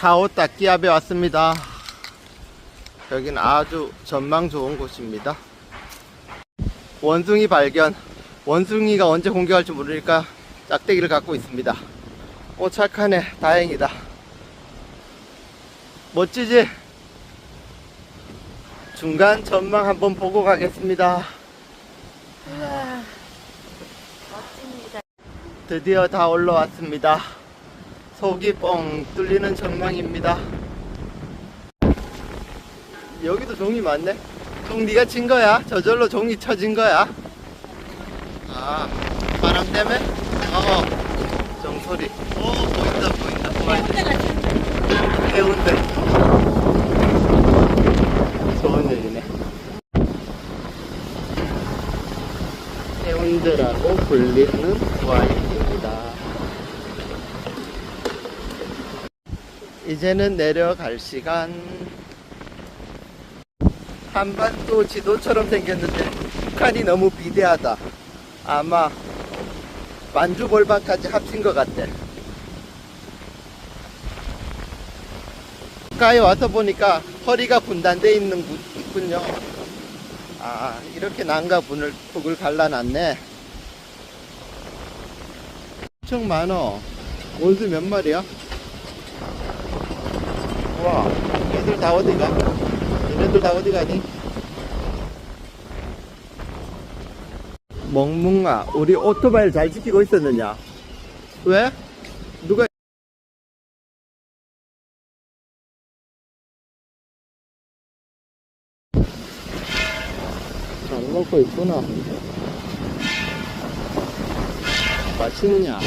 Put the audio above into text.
카오타 끼압에 왔습니다. 여기는 아주 전망 좋은 곳입니다. 원숭이 발견. 원숭이가 언제 공격할지 모르니까 짝대기를 갖고 있습니다. 오, 착하네. 다행이다. 멋지지? 중간 전망 한번 보고 가겠습니다. 멋집니다. 드디어 다 올라왔습니다. 속이 뻥 뚫리는 전망입니다. 여기도 종이 많네. 종 네가 친 거야? 저절로 종이 쳐진 거야? 아, 바람 때문에? 어, 종소리. 오, 보인다, 보인다. 보인다. 해운대. 좋은 일이네. 해운대라고 불리는 와인입니다. 이제는 내려갈 시간. 한반도 지도처럼 생겼는데 북한이 너무 비대하다. 아마 만주골반까지 합친 것 같아. 가까이 와서 보니까 허리가 분단돼 있는 곳 있군요. 아, 이렇게 난가 분을 북을 갈라놨네. 엄청 많어. 원수 몇 마리야? 와, 얘들 다 어디 가? 얘네들 다 어디 가니? 멍뭉아, 우리 오토바이를 잘 지키고 있었느냐? 왜? 누가 잘 먹고 있구나. 맛있냐?